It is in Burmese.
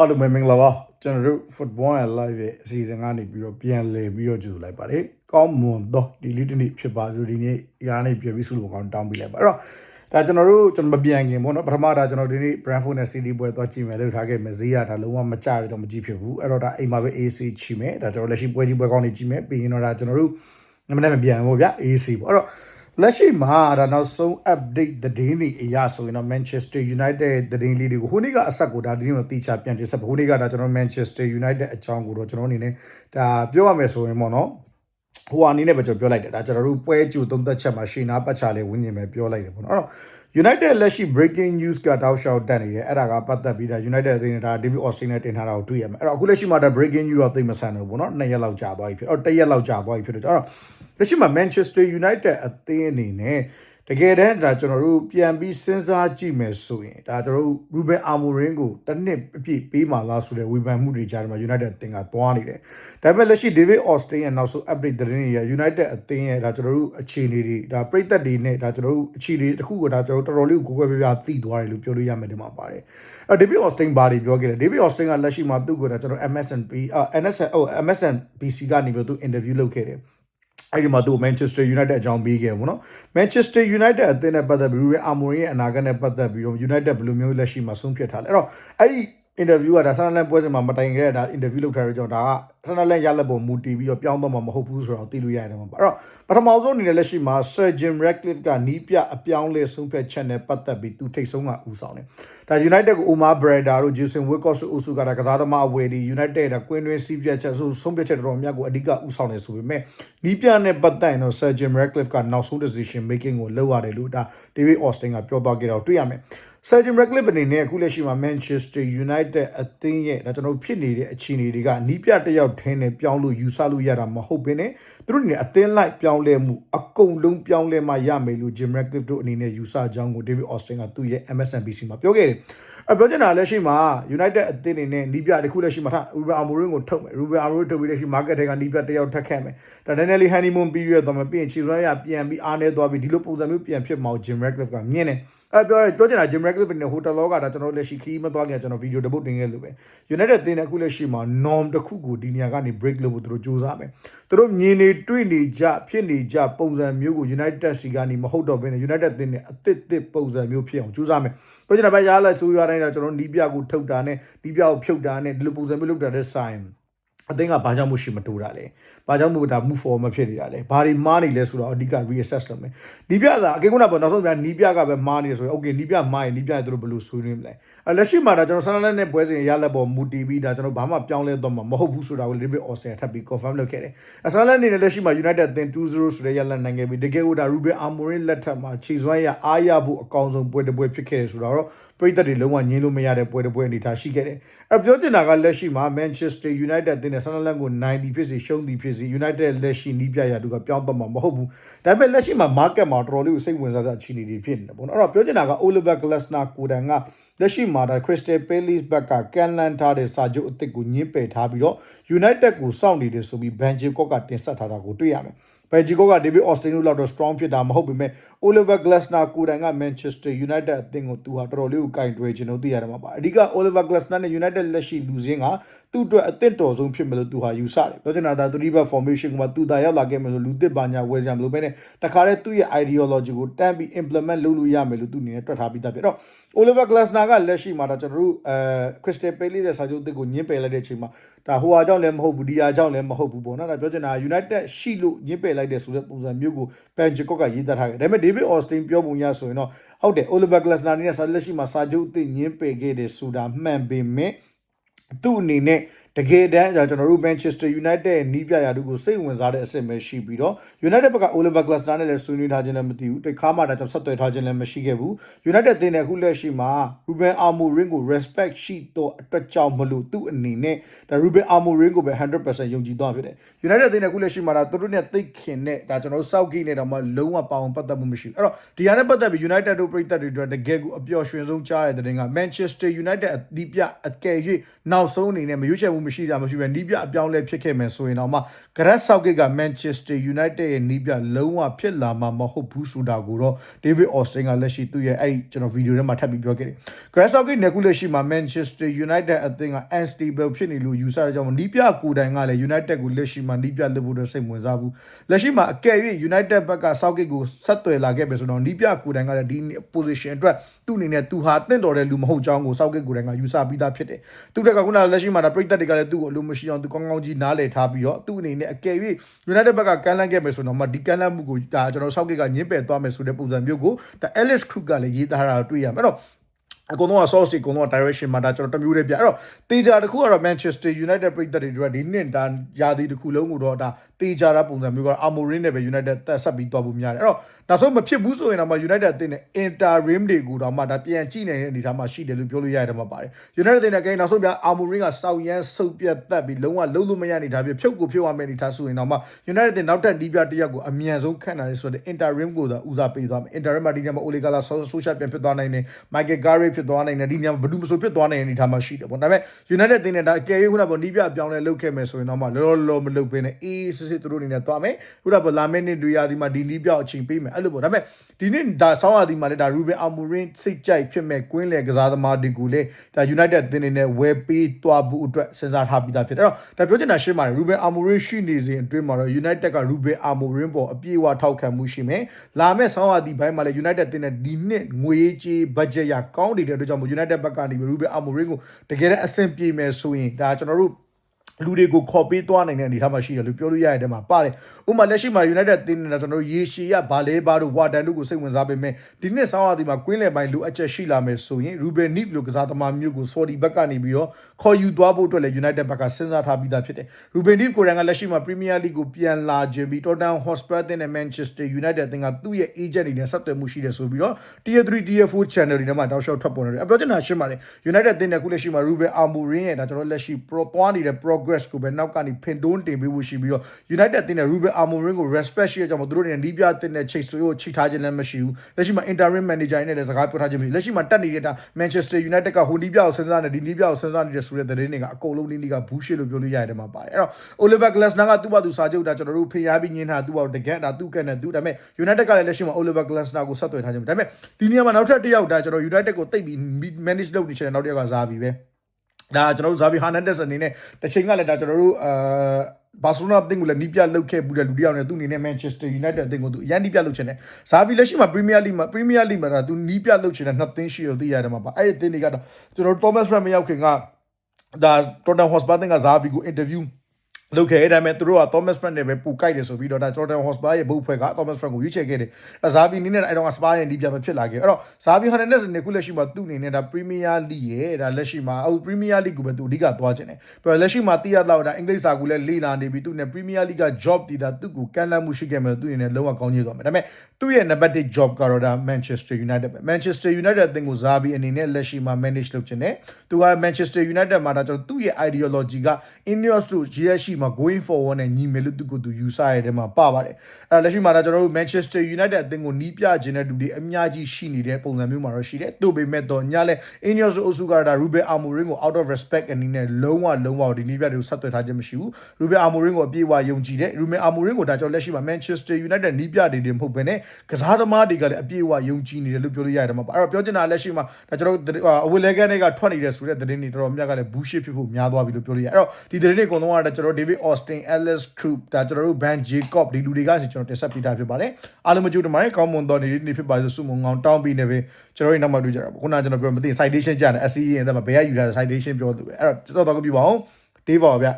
အားလုံးပဲမင်္ဂလာပါကျွန်တော်တို့ football and live ရဲ့အစီအစဉ်ကနေပြီးတော့ပြန်လည်ပြီးတော့ကြိုဆိုလိုက်ပါတယ်ကောင်းမွန်သောဒီလေးတစ်နေ့ဖြစ်ပါစို့ဒီနေ့ဒီကနေ့ပြန်ပြီးဆုလို့ကောင်းတောင်းပေးလိုက်ပါအဲ့တော့ဒါကျွန်တော်တို့ကျွန်တော်မပြန်ခင်ပေါ့နော်ပထမဒါကျွန်တော်ဒီနေ့ Brentford နဲ့ City ပွဲသွားကြည့်မယ်လို့ထားခဲ့မယ်ဈေးရဒါလုံးဝမကြရတော့မကြည့်ဖြစ်ဘူးအဲ့တော့ဒါအိမ်မှာပဲ AC ချီမယ်ဒါကျွန်တော်လက်ရှိပွဲကြီးပွဲကောင်းနေကြည့်မယ်ပြီးရင်တော့ဒါကျွန်တော်တို့နမနဲ့မပြန်ဘူးဗျ AC ပေါ့အဲ့တော့ လက်ရှိမှာဒါနောက်ဆုံး update သတင်းတွေအရဆိုရင်တော့ Manchester United သတင်းလေးတွေကိုဟိုနေ့ကအဆက်ကိုဒါဒီနေ့တော့တိချပြန်တင်ဆက်ပါဟိုနေ့ကဒါကျွန်တော် Manchester United အကြောင်းကိုတော့ကျွန်တော်အနေနဲ့ဒါပြောရမယ်ဆိုရင်ပေါ့နော်ဟိုအနေနဲ့ပဲကျွန်တော်ပြောလိုက်တယ်ဒါကျွန်တော်တို့ပွဲကြိုသုံးသက်ချက်မှာရှေ့နာပတ်ချလေးဝင်းနေပဲပြောလိုက်တယ်ပေါ့နော်အဲ့တော့ United လက်ရှိ breaking news ကတောက်လျှောက်တက်နေတယ်အဲ့ဒါကပတ်သက်ပြီးဒါ United အသင်းနဲ့ဒါ David Austin နဲ့တင်ထားတာကိုတွေ့ရမယ်အဲ့တော့အခုလက်ရှိမှာဒါ breaking news တော့သိမဆန်ဘူးပေါ့နော်နှစ်ရက်လောက်ကြာသွားပြီဖြစ်အဲ့တော့တစ်ရက်လောက်ကြာသွားပြီဖြစ်တော့အဲ့တော့လက်ရှိမှာ Manchester United အသင်းအနေနဲ့ တကယ်တမ်းဒါကျွန်တော်တို့ပြန်ပြီးစဉ်းစားကြည့်မယ်ဆိုရင်ဒါကျွန်တော်တို့ Ruben Amorim ကိုတစ်နှစ်အပြည့်ပေးမှလားဆိုတဲ့ဝေဖန်မှုတွေကြားထဲမှာ United အသင်းကသွားနေတယ်။ဒါပေမဲ့လက်ရှိ David Austin ရဲ့နောက်ဆုံး update သတင်းတွေရ United အသင်းရဲ့ဒါကျွန်တော်တို့အခြေအနေတွေဒါပြည်သက်တွေနဲ့ဒါကျွန်တော်တို့အခြေအနေတစ်ခုကိုဒါကျွန်တော်တို့တော်တော်လေးကိုကိုယ်ကိုယ်ပြပြသိသွားတယ်လို့ပြောလို့ရမယ်ဒီမှာပါတယ်။အဲ David Austin ဘာတွေပြောခဲ့လဲ David Austin ကလက်ရှိမှာသူ့ကိုဒါကျွန်တော် MSNP အာ NSN ဟို MSNBC ကနေပြီးတော့သူ interview လုပ်ခဲ့တယ်။ အဲ့ဒီမှာသူ Manchester United အကြောင်းပေးခဲ့ပေါ့နော် Manchester United အသင်းနဲ့ပတ်သက်ပြီး Ruben Amorim ရဲ့အနာဂတ်နဲ့ပတ်သက်ပြီးတော့ United ဘယ်လိုမျိုးလက်ရှိမှာဆုံးဖြတ်ထားလဲအဲ့တော့အဲ့ဒီ interview ကဒါဆန်နလန်ပွဲစဉ်မှာမတိုင်ခဲ့တဲ့ဒါ interview လုပ်ထားတဲ့ကြောင့်ဒါကဆန်နလန်ရလက်ပေါ်မူတည်ပြီးတော့ပြောင်းတော့မှာမဟုတ်ဘူးဆိုတော့သိလို့ရတယ်မှာပါအဲ့တော့ပထမဆုံးအနေနဲ့လက်ရှိမှာ Sir Jim Ratcliffe ကနီးပြအပြောင်းလဲဆုံးဖြတ်ချက်နဲ့ပတ်သက်ပြီးသူထိတ်ဆုံးကဦးဆောင်တယ်ဒါ United ကို Omar Breda တို့ Jason Wilcox တို့အုပ်စုကဒါကစားသမားအဝယ်ဒီ United ကကွင်းတွင်းစီးပြတ်ချက်ဆိုဆုံးဖြတ်ချက်တော်တော်များကိုအဓိကဦးဆောင်နေဆိုပေမဲ့နီးပြနဲ့ပတ်သက်ရင်တော့ Sir Jim Ratcliffe ကနောက်ဆုံး decision making ကိုလုပ်ရတယ်လို့ဒါ David Austin ကပြောသွားခဲ့တော့တွေ့ရမယ် Sir Jim Ratcliffe အနေနဲ့အခုလက်ရှိမှာ Manchester United အသင်းရဲ့ဒါကျွန်တော်ဖြစ်နေတဲ့အခြေအနေတွေကနီးပြတစ်ယောက်ထင်းနဲ့ပြောင်းလို့ယူဆလို့ရတာမဟုတ်ဘဲနဲ့သူတို့အနေနဲ့အသင်းလိုက်ပြောင်းလဲမှုအကုန်လုံးပြောင်းလဲမှရမယ်လို့ Jim Ratcliffe တို့အနေနဲ့ယူဆကြောင်းကို David Austin ကသူ့ရဲ့ MSNBC မှာပြောခဲ့တယ်အပြောချင်တာလက်ရှိမှာ United အသင်းအနေနဲ့နီးပြတစ်ခုလက်ရှိမှာထား Ruben Amorim ကိုထုတ်မယ် Ruben Amorim ထုတ်ပြီးလက်ရှိ market တွေကနီးပြတစ်ယောက်ထက်ခဲ့မယ်ဒါ Daniel Honeymoon ပြီးရတော့မပြင်ချီစွမ်းရပြန်ပြီးအားနေသွားပြီးဒီလိုပုံစံမျိုးပြန်ဖြစ်မှာ Jim Ratcliffe ကမြင်တယ် အဲပြောရပြောချင်တာ Jim Ratcliffe နဲ့ hotel လောကဒါကျွန်တော်လက်ရှိခီးမသွားခင်ကျွန်တော်ဗီဒီယိုတစ်ပုတ်တင်ခဲ့လို့ပဲ United တင်းတဲ့အခုလက်ရှိမှာ norm တစ်ခုကိုဒီနေရာကနေ break လုပ်ဖို့သူတို့စူးစမ်းမယ်သူတို့မြင်နေတွေ့နေကြဖြစ်နေကြပုံစံမျိုးကို United စီကနေမဟုတ်တော့ဘဲနဲ့ United တင်းနဲ့အသစ်သစ်ပုံစံမျိုးဖြစ်အောင်စူးစမ်းမယ်ပြောချင်တာပဲရားလိုက်စူးရတိုင်းတော့ကျွန်တော်နီးပြကိုထုတ်တာနဲ့နီးပြကိုဖြုတ်တာနဲ့ဒီလိုပုံစံမျိုးလုပ်တာတဲ့ဆိုင် အသင်းကဘာကြောင့်မရှိမတိုးတာလဲဘာကြောင့်မို့ဒါ move forward မဖြစ်နေတာလဲဘာတွေမားနေလဲဆိုတော့အဓိက reassess လုပ်မယ်နီးပြသာအကိန်းကုန်းကပေါ့နောက်ဆုံးပြန်နီးပြကပဲမားနေတယ်ဆိုရင် okay နီးပြမားရင်နီးပြသူတို့ဘယ်လိုဆွေးနွေးမလဲအဲလက်ရှိမှာဒါကျွန်တော်ဆန်လက်နဲ့ပွဲစဉ်ရလက်ပေါ်မူတည်ပြီးဒါကျွန်တော်ဘာမှပြောင်းလဲတော့မှာမဟုတ်ဘူးဆိုတာကို David Austin ထပ်ပြီး confirm လုပ်ခဲ့တယ်အဲဆန်လက်အနေနဲ့လက်ရှိမှာ United အသင်း2-0ဆိုတဲ့ရလက်နိုင်ခဲ့ပြီးတကယ်ကိုဒါ Ruben Amorim လက်ထက်မှာခြေစွမ်းရအားရဖို့အကောင်းဆုံးပွဲတစ်ပွဲဖြစ်ခဲ့တယ်ဆိုတော့ ပရိသတ်တွေလုံးဝညင်းလို့မရတဲ့ပွဲတစ်ပွဲအနေထားရှိခဲ့တယ်။အဲပြောချင်တာကလက်ရှိမှာ Manchester United တင်းနဲ့ Sunderland ကိုနိုင်သည်ဖြစ်စေရှုံးသည်ဖြစ်စေ United လက်ရှိနီးပြရာသူကပြောင်းတော့မှာမဟုတ်ဘူး။ဒါပေမဲ့လက်ရှိမှာ market မှာတော်တော်လေးကိုစိတ်ဝင်စားစရာအခြေအနေတွေဖြစ်နေတယ်ပေါ့နော်။အဲ့တော့ပြောချင်တာက Oliver Glasner ကိုတန်ကလက်ရှိမှာဒါ Crystal Palace ဘက်ကကန်လန်ထားတဲ့စာချုပ်အသစ်ကိုညှင်းပယ်ထားပြီးတော့ United ကိုစောင့်နေတယ်ဆိုပြီး Benjamin ကတင်ဆက်ထားတာကိုတွေ့ရမယ်။ Benjamin က David Austin တို့လောက်တော့ strong ဖြစ်တာမဟုတ်ပေမဲ့ Oliver Glasner ကိုတန်က Manchester United အသင်းကိုသူဟာတော်တော်လေးကိုကင်တွယ်ခြင်းတို့သိရတယ်မှာပါအဓိက Oliver Glasner နဲ့ United လက်ရှိလူစင်းကသူ့အတွက်အသင့်တော်ဆုံးဖြစ်မယ်လို့သူဟာယူဆတယ်ပြောချင်တာဒါ3 back formation ကသူတာရောက်လာခဲ့မယ်ဆိုလူသစ်ပါညာဝယ်စရာမလိုပဲနဲ့တခါတည်းသူ့ရဲ့ ideology ကိုတန်းပြီး implement လုပ်လို့ရမယ်လို့သူအနေနဲ့တွက်ထားပြီးသားဖြစ်တော့ Oliver Glasner ကလက်ရှိမှာဒါကျွန်တော်တို့အဲ Crystal Palace ရဲ့စာချုပ်တစ်ကိုညှင်းပယ်လိုက်တဲ့အချိန်မှာဒါဟိုဟာကြောင့်လည်းမဟုတ်ဘူးဒီဟာကြောင့်လည်းမဟုတ်ဘူးပေါ့နော်ဒါပြောချင်တာ United ရှိလို့ညှင်းပယ်လိုက်တဲ့ဆိုတဲ့ပုံစံမျိုးကို Benjamin ကရေးသားထားခဲ့ဒါပေမဲ့ David Austin ပြောပုံရဆိုရင်တော့ဟုတ်တယ် Oliver Glasner နဲ့ဆက်လက်ရှိမှာစာချုပ်အသစ်ညှင်းပယ်ခဲ့တယ်ဆိုတာမှန်ပေမဲ့ သူ့အနေနဲ့ တကယ်တမ်းကျွန်တော်တို့ Manchester United ရဲ့နီးပြရာတို့ကိုစိတ်ဝင်စားတဲ့အဆင့်ပဲရှိပြီးတော့ United ဘက်က Oliver Glasner နဲ့လည်းဆွေးနွေးထားခြင်းလည်းမသိဘူးတခါမှဒါကြောင့်ဆက်သွယ်ထားခြင်းလည်းမရှိခဲ့ဘူး United တင်းတဲ့အခုလက်ရှိမှာ Ruben Amorim ကို respect ရှိတော့အတွက်ကြောင့်မလို့သူ့အနေနဲ့ဒါ Ruben Amorim ကိုပဲ100%ယုံကြည်သွားဖြစ်တယ် United တင်းတဲ့အခုလက်ရှိမှာဒါသူတို့နဲ့သိခင်နဲ့ဒါကျွန်တော်တို့စောက်ကြီးနဲ့တော့မှလုံးဝပါဝင်ပတ်သက်မှုမရှိဘူးအဲ့တော့ဒီဟာနဲ့ပတ်သက်ပြီး United တို့ပြည်သက်တွေအတွက်တကယ်ကိုအပျော်ရွှင်ဆုံးကြားတဲ့တဲ့တင်က Manchester United အသီးပြအကယ်၍နောက်ဆုံးအနေနဲ့မရွေးချယ်မှုမရှိကြမရှိပဲနီးပြအပြောင်းလဲဖြစ်ခဲ့မယ်ဆိုရင်တော့မှဂရက်ဆောက်ကစ်က Manchester United ရဲ့နီးပြလုံးဝဖြစ်လာမှာမဟုတ်ဘူးဆိုတာကိုတော့ David Austin ကလက်ရှိသူ့ရဲ့အဲ့ဒီကျွန်တော်ဗီဒီယိုထဲမှာထပ်ပြီးပြောခဲ့တယ်။ Gareth Southgate နဲ့ခုလက်ရှိမှာ Manchester United အသင်းက unstable ဖြစ်နေလို့ယူဆရကြောင်းနီးပြကိုယ်တိုင်ကလည်း United ကိုလက်ရှိမှာနီးပြလုပ်ဖို့တော့စိတ်ဝင်စားဘူး။လက်ရှိမှာအကယ်၍ United ဘက်က Southgate ကိုဆက်သွယ်လာခဲ့ပြီဆိုတော့နီးပြကိုယ်တိုင်ကလည်းဒီ position အတွက်သူ့အနေနဲ့သူဟာတင့်တော်တဲ့လူမဟုတ်ကြောင်းကို Southgate ကိုယ်တိုင်ကယူဆပြီးသားဖြစ်တယ်။သူတက်ကခုနလက်ရှိမှာဒါပြည်သက်တွေကလည်းသူ့ကိုအလိုမရှိအောင်သူကောင်းကောင်းကြီးနားလည်ထားပြီးတော့သူ့အနေနဲ့အကယ်၍ United ဘက်ကကမ်းလှမ်းခဲ့မယ်ဆိုတော့မှဒီကမ်းလှမ်းမှုကိုဒါကျွန်တော် Southgate ကညှင်းပယ်သွားမယ်ဆိုတဲ့ပုံစံမျိုးကိုဒါ Alice Crook ကလည်းရေးသားတာတွေ့ရမယ်အဲ့တော့ အကုန်လုံးက source တွေအကုန်လုံးက direction မှာဒါကျွန်တော်တမျိုးတည်းပြအဲ့တော့တေချာတစ်ခုကတော့ Manchester United ပြည်သက်တွေတို့ကဒီနှစ်ဒါယာဒီတစ်ခုလုံးကိုတော့ဒါတေချာတာပုံစံမျိုးကတော့ Amorim နဲ့ပဲ United တက်ဆက်ပြီးသွားဖို့များတယ်အဲ့တော့နောက်ဆုံးမဖြစ်ဘူးဆိုရင်တော့မှ United အသင်းနဲ့ interim တွေကိုတော့မှဒါပြန်ကြည့်နေတဲ့အနေအထားမှာရှိတယ်လို့ပြောလို့ရတယ်မှာပါတယ် United အသင်းနဲ့ကိန်းနောက်ဆုံးပြ Amorim ကစောက်ရမ်းဆုပ်ပြတ်တက်ပြီးလုံးဝလုံးလို့မရအနေထားပြဖြုတ်ကိုဖြုတ်ရမယ့်အနေထားဆိုရင်တော့မှ United အသင်းနောက်တက်ဒီးပြတစ်ယောက်ကိုအမြန်ဆုံးခန့်နိုင်ဆိုတဲ့ interim ကိုသာဦးစားပေးသွားမယ် interim မှာဒီညမှာ Ole Gunnar Solskjaer ပြန်ဖြစ်သွားနိုင်တယ် Michael Carrick ဖြစ်သွားနိုင်တယ်ဒီညမှာဘယ်သူမှမဆိုဖြစ်သွားနိုင်တဲ့အနေထားမှာရှိတယ်ပေါ့ဒါပေမဲ့ United အသင်းနဲ့ဒါအကယ်၍ခုနကပေါ့နီးပြအပြောင်းလဲလုပ်ခဲ့မယ်ဆိုရင်တော့မှလောလောလောမလုပ်ဘဲနဲ့အေးစစ်စစ်သူတို့အနေနဲ့သွားမယ်ခုနကပေါ့လာမယ့်နှစ်တွေရာဒီမှာဒီနီးပြအချိန်ပေးမယ်အဲ့လိုပေါ့ဒါပေမဲ့ဒီနေ့ဒါဆောင်းရာသီမှာလည်းဒါ Ruben Amorim စိတ်ကြိုက်ဖြစ်မဲ့ကွင်းလေကစားသမားတွေကိုလည်းဒါ United အသင်းအနေနဲ့ဝယ်ပေးသွားဖို့အတွက်စဉ်းစားထားပြီးသားဖြစ်တယ်အဲ့တော့ဒါပြောချင်တာရှင်းပါတယ် Ruben Amorim ရှိနေစဉ်အတွင်းမှာတော့ United က Ruben Amorim ပေါ်အပြည့်အဝထောက်ခံမှုရှိမယ်လာမယ့်ဆောင်းရာသီဘိုင်းမှာလည်း United အသင်းနဲ့ဒီနှစ်ငွေကြေး budget ရကောင်းနေတဲ့အတွက်ကြောင့်မို့ United ဘက်ကနေ Ruben Amorim ကိုတကယ်တဲ့အဆင်ပြေမယ်ဆိုရင်ဒါကျွန်တော်တို့ လူတွေကိုခေါ်ပေးသွားနိုင်တဲ့အနေအထားမှာရှိတယ်လို့ပြောလို့ရတဲ့တဲမှာပါတယ်။ဥပမာလက်ရှိမှာ United တင်းနေတာကျွန်တော်တို့ရေရှည်ရဘာလဲဘာတို့ဝါတန်တို့ကိုစိတ်ဝင်စားပေမဲ့ဒီနှစ်ဆောင်းရာသီမှာကွင်းလယ်ပိုင်းလိုအပ်ချက်ရှိလာမယ်ဆိုရင် Ruben Neves လိုကစားသမားမျိုးကို Saudi ဘက်ကနေပြီးတော့ခေါ်ယူသွားဖို့အတွက်လည်း United ဘက်ကစဉ်းစားထားပြီးသားဖြစ်တယ်။ Ruben Neves ကိုယ်တိုင်ကလက်ရှိမှာ Premier League ကိုပြန်လာခြင်းပြီး Tottenham Hotspur တင်းနဲ့ Manchester United တင်းကသူ့ရဲ့ agent တွေနဲ့ဆက်သွယ်မှုရှိတယ်ဆိုပြီးတော့ Tier 3 Tier 4 channel တွေထဲမှာတောက်လျှောက်ထွက်ပေါ်နေတယ်။အပြောချင်တာရှင်းပါတယ် United တင်းနဲ့ခုလက်ရှိမှာ Ruben Amorim ရဲ့ဒါကျွန်တော်လက်ရှိ pro သွားနေတဲ့ progress ကိုပဲနောက်ကနေဖင်တွန်းတင်ပေးဖို့ရှိပြီးတော့ United တင်းနဲ့ Ruben Amorim ကို respect ရှိရကြောင်းသူတို့နဲ့နီးပြတင်းနဲ့ချိတ်ဆွေးကိုချိထားခြင်းလည်းမရှိဘူးလက်ရှိမှာ interim manager နဲ့လည်းစကားပြောထားခြင်းမရှိလက်ရှိမှာတက်နေတဲ့ဒါ Manchester United ကဟိုနီးပြကိုစဉ်းစားနေဒီနီးပြကိုစဉ်းစားနေတဲ့ဆိုတဲ့သတင်းတွေကအကုန်လုံးနီးနီးကဘူးရှစ်လို့ပြောလို့ရတယ်မှာပါတယ်အဲ့တော့ Oliver Glasner ကသူ့ဘာသူစာချုပ်ဒါကျွန်တော်တို့ဖင်ရပြီးညင်းထားသူ့ဘာတကက်ဒါသူ့ကနဲ့သူဒါပေမဲ့ United ကလည်းလက်ရှိမှာ Oliver Glasner ကိုဆက်သွယ်ထားခြင်းဒါပေမဲ့ဒီနေရာမှာနောက်ထပ်တစ်ယောက်ဒါကျွန်တော် United ကိုတိတ်ပြီး manage လုပ်နေချင်တဲ့နောက်တစ်ယောက်ကဇာဗီပဲ ဒါကျွန်တော်တို့ဇာဗီဟာနန်ဒက်စ်အနေနဲ့တစ်ချိန်ကလည်းဒါကျွန်တော်တို့အာဘာစီလိုနာအသင်းကိုလည်းနီးပြလုပ်ခဲ့ဘူးတဲ့လူတစ်ယောက်နဲ့သူအနေနဲ့ Manchester United အသင်းကိုသူအရန်နီးပြလုပ်ချင်တယ်။ဇာဗီလက်ရှိမှာ Premier League မှာ Premier League မှာဒါသူနီးပြလုပ်ချင်တဲ့နှစ်သင်းရှိလို့သိရတယ်မှာပါ။အဲ့ဒီအသင်းတွေကတော့ကျွန်တော်တို့ Thomas Frank မရောက်ခင်ကဒါ Tottenham Hotspur အသင်းကဇာဗီကို interview လုပ်ခဲ့ဒါပေမဲ့သူတို့က Thomas Frank နဲ့ပဲပူကြိုက်တယ်ဆိုပြီးတော့ဒါ Tottenham Hotspur ရဲ့ဘုတ်ဖွဲ့က Thomas Frank ကိုရွေးချယ်ခဲ့တယ်။ဇာဗီအနေနဲ့အဲ့တော့ Spurs ရဲ့ဒီပြပဲဖြစ်လာခဲ့။အဲ့တော့ဇာဗီ Hernandez နဲ့ခုလက်ရှိမှာသူ့အနေနဲ့ဒါ Premier League ရဲ့ဒါလက်ရှိမှာအခု Premier League ကိုပဲသူအဓိကသွားခြင်းတယ်။ပြီးတော့လက်ရှိမှာသိရတော့ဒါအင်္ဂလိပ်စာကိုလည်းလေ့လာနေပြီးသူနဲ့ Premier League က job တည်တာသူ့ကိုကမ်းလှမ်းမှုရှိခဲ့မယ်သူ့အနေနဲ့လုံးဝကောင်းကြီးသွားမယ်။ဒါပေမဲ့သူ့ရဲ့ number 1 job ကတော့ဒါ Manchester United ပဲ Manchester United အသင်းကိုဇာဗီအနေနဲ့လက်ရှိမှာ manage လုပ်ခြင်းတယ်။သူက Manchester United မှာဒါကျွန်တော်သူ့ရဲ့ ideology က Ineos တို့ GS ရှိမှာ going forward နဲ့ညီမယ်လို့သူကိုသူယူဆရတဲ့မှာပါပါတယ်အဲလက်ရှိမှာတော့ကျွန်တော်တို့ Manchester United အသင်းကိုနီးပြခြင်းတဲ့လူတွေအများကြီးရှိနေတဲ့ပုံစံမျိုးမှာတော့ရှိတယ်တို့ပေမဲ့တော့ညလဲ Ineos အုပ်စုကဒါ Ruben Amorim ကို out of respect အနေနဲ့လုံးဝလုံးဝဒီနီးပြတွေကိုဆက်သွယ်ထားခြင်းမရှိဘူး Ruben Amorim ကိုအပြည့်အဝယုံကြည်တယ် Ruben Amorim ကိုဒါကျွန်တော်လက်ရှိမှာ Manchester United နီးပြတွေတင်မဟုတ်ဘဲနဲ့ကစားသမားတွေကလည်းအပြည့်အဝယုံကြည်နေတယ်လို့ပြောလို့ရတယ်မှာပါအဲ့တော့ပြောချင်တာလက်ရှိမှာဒါကျွန်တော်အဝေလဲကန်တွေကထွက်နေတဲ့ဆိုတဲ့သတင်းတွေတော်တော်များကလည်း bullshit ဖြစ်ဖို့များသွားပြီလို့ပြောလို့ရအဲ့တော့ဒီသတင်းတွေအကုန်လုံးကကျွန်တော် David Austin Ellis Group ဒါကျွန်တော်တို့ Van Jacob ဒီလူတွေကစီကျွန်တော်တင်ဆက်ပေးတာဖြစ်ပါတယ်အားလုံးမကြိုးတမိုင်းကောင်းမွန်တော်နေနေဖြစ်ပါစို့စုမုံငောင်းတောင်းပြီးနေပဲကျွန်တော်တို့နောက်မှတွေ့ကြတာပေါ့ခုနကကျွန်တော်ပြောမသိ citation ကြားတယ် SCE ရဲ့အဲ့ဒါမှာဘယ်ရယူထား citation ပြောသူပဲအဲ့တော့တော်တော်ကိုပြပါအောင် Dave ပါဗျ